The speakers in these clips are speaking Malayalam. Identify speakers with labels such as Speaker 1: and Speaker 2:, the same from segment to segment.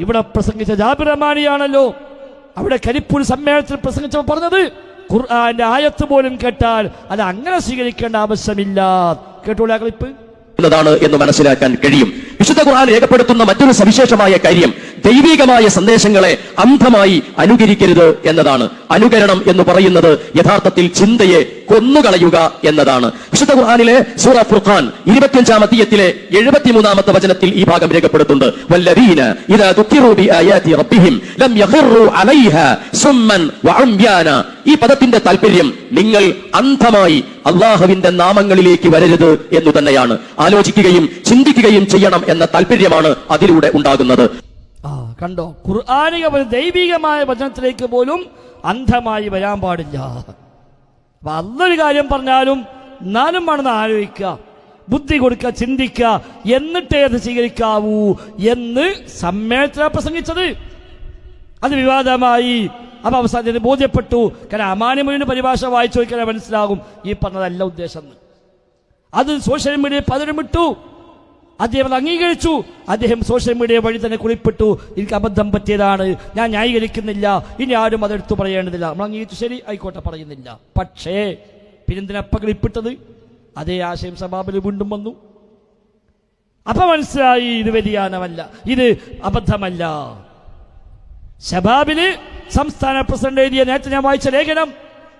Speaker 1: ഇവിടെ പ്രസംഗിച്ച ജാബിറമാണിയാണല്ലോ അവിടെ കരിപ്പൂർ സമ്മേളനത്തിൽ പ്രസംഗിച്ചപ്പോൾ പറഞ്ഞത് ഖുർആന്റെ ആയത്ത് പോലും കേട്ടാൽ അത് അങ്ങനെ സ്വീകരിക്കേണ്ട ആവശ്യമില്ല. കേട്ടോളാ ക്ലിപ്പ്.
Speaker 2: എന്ന് മനസ്സിലാക്കാൻ കഴിയും. വിശുദ്ധ ഖുർആൻ രേഖപ്പെടുത്തുന്ന മറ്റൊരു സവിശേഷമായ കാര്യം ദൈവികമായ സന്ദേശങ്ങളെ അന്ധമായി അനുകരിക്കരുത് എന്നതാണ്. അനുകരണം എന്ന് പറയുന്നത് യഥാർത്ഥത്തിൽ ചിന്തയെ കൊന്നുകളയുക എന്നതാണ്. വിശുദ്ധ ഖുർആനിലെ സൂറ ഫുർഖാൻ ഇരുപത്തിയഞ്ചാം അധ്യയത്തിലെ എഴുപത്തിമൂന്നാമത്തെ വചനത്തിൽ ഈ ഭാഗം രേഖപ്പെടുത്തുന്നുണ്ട്. റബ്ബിഹിം ലം ഈ പദത്തിന്റെ താല്പര്യം നിങ്ങൾ അന്ധമായി അള്ളാഹുവിന്റെ നാമങ്ങളിലേക്ക് വരരുത് എന്ന് തന്നെയാണ്. ആലോചിക്കുകയും ചിന്തിക്കുകയും ചെയ്യണം എന്ന താല്പര്യമാണ് അതിലൂടെ ഉണ്ടാകുന്നത്.
Speaker 1: കണ്ടോ? ഖുർആാനിക ദൈവികമായ വചനത്തിലേക്ക് പോലും അന്ധമായി വരാൻ പാടില്ല. അപ്പൊ അന്നൊരു കാര്യം പറഞ്ഞാലും എന്നാലും വേണമെന്ന് ആലോചിക്കുക ബുദ്ധി കൊടുക്കുക ചിന്തിക്കുക എന്നിട്ടേ അത് സ്വീകരിക്കാവൂ എന്ന് സമ്മേളനത്തിലാണ് പ്രസംഗിച്ചത്. അത് വിവാദമായി. അപ്പൊ അവസാനത്തിന് ബോധ്യപ്പെട്ടു. കാരണം അമാനിമൊഴിയുടെ പരിഭാഷ വായിച്ചു നോക്കിയാൽ മനസ്സിലാകും ഈ പറഞ്ഞതല്ല ഉദ്ദേശം അത് സോഷ്യൽ മീഡിയയിൽ പലരും വിട്ടു അദ്ദേഹം അത് അംഗീകരിച്ചു. അദ്ദേഹം സോഷ്യൽ മീഡിയ വഴി തന്നെ കുളിപ്പെട്ടു. എനിക്ക് അബദ്ധം പറ്റിയതാണ്. ഞാൻ ന്യായീകരിക്കുന്നില്ല. ഇനി ആരും അതെടുത്തു പറയേണ്ടതില്ല. നമ്മൾ അംഗീകരിച്ചു. ശരി ആയിക്കോട്ടെ പറയുന്നില്ല. പക്ഷേ പിന്നെന്തിനപ്പ ക്ലിപ്പിട്ടത് അതേ ആശയം സഭാബിൽ വീണ്ടും വന്നു. അപ്പൊ മനസ്സിലായി ഇത് വ്യതിയാനമല്ല. ഇത് അബദ്ധമല്ല. ശബാബിൽ സംസ്ഥാന പ്രസിഡന്റ് എഴുതിയ നേരത്തെ ഞാൻ വായിച്ച ലേഖനം.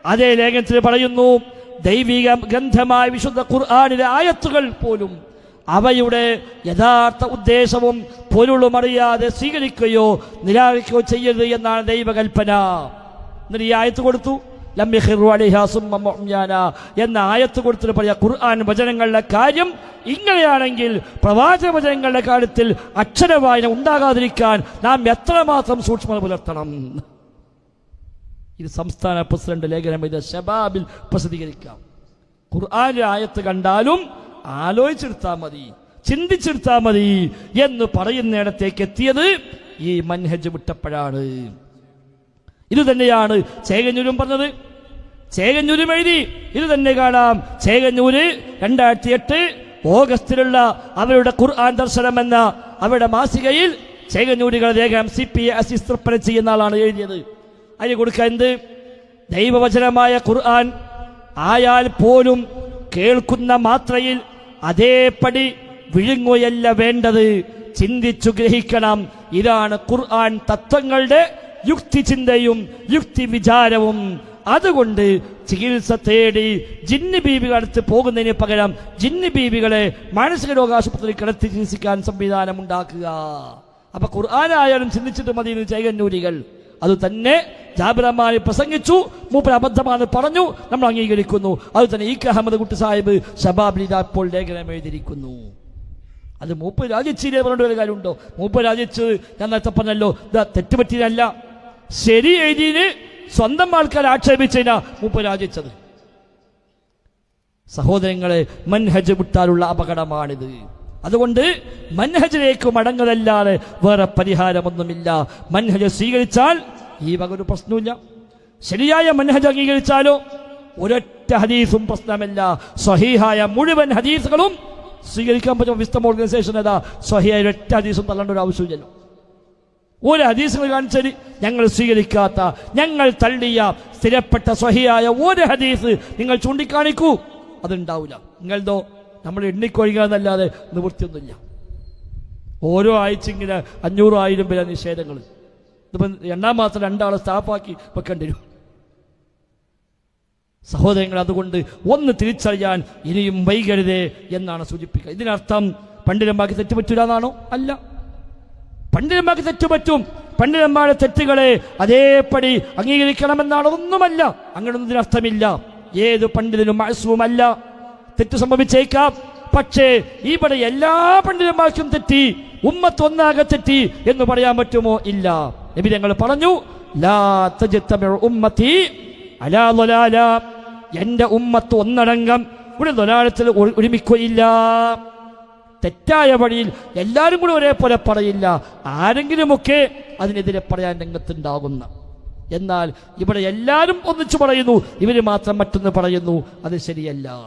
Speaker 1: അതേ ലേഖനത്തിൽ പറയുന്നു ദൈവിക ഗ്രന്ഥമായ വിശുദ്ധ ഖുർആാനിലെ ആയത്തുകൾ പോലും അവയുടെ യഥാർത്ഥ ഉദ്ദേശവും പൊരുളും അറിയാതെ സ്വീകരിക്കുകയോ നിരാകരിക്കുകയോ ചെയ്യരുത് എന്നാണ് ദൈവകൽപ്പന. എന്നിട്ട് ഈ ആയത്ത് കൊടുത്തു എന്ന ആയത്ത് കൊടുത്തിട്ട് പറയാ ഖുർആൻ വചനങ്ങളുടെ കാര്യം ഇങ്ങനെയാണെങ്കിൽ പ്രവാചക വചനങ്ങളുടെ കാര്യത്തിൽ അക്ഷരവായന ഉണ്ടാകാതിരിക്കാൻ നാം എത്രമാത്രം സൂക്ഷ്മത പുലർത്തണം. ഇത് സംസ്ഥാന പ്രസിഡന്റ് ലേഖനം ഇത് ഷബാബിൽ പ്രസിദ്ധീകരിക്കാം. ഖുർആാനിലെ ആയത്ത് കണ്ടാലും ആലോചിച്ചെടുത്താൽ മതി ചിന്തിച്ചെടുത്താൽ മതി എന്ന് പറയുന്നിടത്തേക്ക് എത്തിയത് ഈ മൻഹജ് വിട്ടപ്പോഴാണ്. ഇത് തന്നെയാണ് ചേകഞ്ഞൂരും പറഞ്ഞത്. ചേകഞ്ഞൂരും എഴുതി ഇത് തന്നെ കാണാം. ചേകഞ്ഞൂര് രണ്ടായിരത്തി എട്ട് ഓഗസ്റ്റിലുള്ള അവരുടെ ഖുർആൻ ദർശനം എന്ന അവരുടെ മാസികയിൽ ചേകഞ്ഞൂരികൾ രേഖം സി പി അസിസ്തൃപ്പന ചെയ്യുന്ന ആളാണ് എഴുതിയത്. അതിന് കൊടുക്കുക എന്ത്? ദൈവവചനമായ ഖുർആൻ ആയാൽ പോലും കേൾക്കുന്ന മാത്രയിൽ അതേപടി വിഴുങ്ങുകയല്ല വേണ്ടത്. ചിന്തിച്ചു ഗ്രഹിക്കണം. ഇതാണ് ഖുർആൻ തത്വങ്ങളുടെ യുക്തി ചിന്തയും യുക്തി വിചാരവും അതുകൊണ്ട് ചികിത്സ തേടി ജിന്ന് ബീവികൾ അടുത്ത് പോകുന്നതിന് പകരം ജിന്ന് ബീവികളെ മാനസിക രോഗാശുപത്രി കിടത്തി ചികിത്സിക്കാൻ സംവിധാനം ഉണ്ടാക്കുക അപ്പൊ ഖുർആനായാലും ചിന്തിച്ചിട്ട് മതി ചൈകന്നൂരികൾ അത് തന്നെ ജാബിറമാനെ പ്രസംഗിച്ചു മൂപ്പർ അബദ്ധമാണ് പറഞ്ഞു നമ്മൾ അംഗീകരിക്കുന്നു. അത് തന്നെ ഇ അഹമ്മദ് കുട്ടി സാഹിബ് ഷബാബ് ലീല ഇപ്പോൾ ലേഖനം എഴുതിയിരിക്കുന്നു. അത് മൂപ്പ് രാജിച്ചില്ലേ പറഞ്ഞിട്ട് ഒരു കാര്യമുണ്ടോ? മൂപ്പ് രാജിച്ചത് ഞാൻ നേരത്തെ പറഞ്ഞല്ലോ ഇതാ തെറ്റുപറ്റിയതല്ല. ശരി എഴുതിയതിന് സ്വന്തം ആൾക്കാർ ആക്ഷേപിച്ചതിനാ മൂപ്പ് രാജിച്ചത്. സഹോദരങ്ങളെ മൻഹജ് വിട്ടാലുള്ള അപകടമാണിത്. അതുകൊണ്ട് മൻഹജിലേക്ക് മടങ്ങതല്ലാതെ വേറെ പരിഹാരമൊന്നുമില്ല. മൻഹജ് സ്വീകരിച്ചാൽ ഈ വക ഒരു പ്രശ്നമില്ല ശരിയായ മൻഹജ് അംഗീകരിച്ചാലോ? ഒരൊറ്റ ഹദീസും പ്രശ്നമല്ല. സ്വഹീഹായ മുഴുവൻ ഹദീസുകളും സ്വീകരിക്കാൻ പറ്റുന്ന വിസ്തം ഓർഗനൈസേഷൻ ഏതാ? സ്വഹിയായ ഒരൊറ്റ ഹദീസും തള്ളേണ്ട ഒരു ആവശ്യമില്ലല്ലോ ഒരു ഹദീസുകൾ കാണിച്ചാൽ ഞങ്ങൾ സ്വീകരിക്കാത്ത ഞങ്ങൾ തള്ളിയ സ്ഥിരപ്പെട്ട സ്വഹിയായ ഒരു ഹദീസ് നിങ്ങൾ ചൂണ്ടിക്കാണിക്കൂ. അതുണ്ടാവില്ല നിങ്ങളെന്തോ നമ്മൾ എണ്ണിക്കൊഴികാന്നല്ലാതെ നിവൃത്തിയൊന്നുമില്ല. ഓരോ ആഴ്ച ഇങ്ങനെ അഞ്ഞൂറായിരം പേരെ നിഷേധങ്ങൾ ഇതിപ്പം രണ്ടാം മാസം രണ്ടാളെ സ്റ്റാഫാക്കി വെക്കേണ്ടി വരും സഹോദരങ്ങൾ അതുകൊണ്ട് ഒന്ന് തിരിച്ചറിയാൻ ഇനിയും വൈകരുതേ എന്നാണ് സൂചിപ്പിക്കുക. ഇതിനർത്ഥം പണ്ഡിതന്മാർക്ക് തെറ്റുപറ്റൂല എന്നാണോ അല്ല. പണ്ഡിതന്മാർക്ക് തെറ്റുപറ്റും. പണ്ഡിതന്മാരുടെ തെറ്റുകളെ അതേപടി അംഗീകരിക്കണമെന്നാണ് ഒന്നുമല്ല അങ്ങനൊന്നും ഇതിനർത്ഥമില്ല. ഏത് പണ്ഡിതനും മാസവുമല്ല തെറ്റ് സംഭവിച്ചേക്കാം. പക്ഷേ ഇവിടെ എല്ലാ പണ്ഡിതന്മാർക്കും തെറ്റി ഉമ്മത്തൊന്നാകെ തെറ്റി എന്ന് പറയാൻ പറ്റുമോ? ഇല്ല. നബി ഞങ്ങൾ പറഞ്ഞു ഉമ്മത്തി അലാ എന്റെ ഉമ്മത്ത് ഒന്നടങ്കം ഒരു തൊലാലത്തിൽ ഒരുമിക്കുകയില്ല. തെറ്റായ വഴിയിൽ എല്ലാവരും കൂടി ഒരേപോലെ പറയില്ല. ആരെങ്കിലുമൊക്കെ അതിനെതിരെ പറയാൻ രംഗത്തുണ്ടാകുന്ന. എന്നാൽ ഇവിടെ എല്ലാവരും ഒന്നിച്ചു പറയുന്നു ഇവർ മാത്രം മറ്റൊന്ന് പറയുന്നു അത് ശരിയല്ല.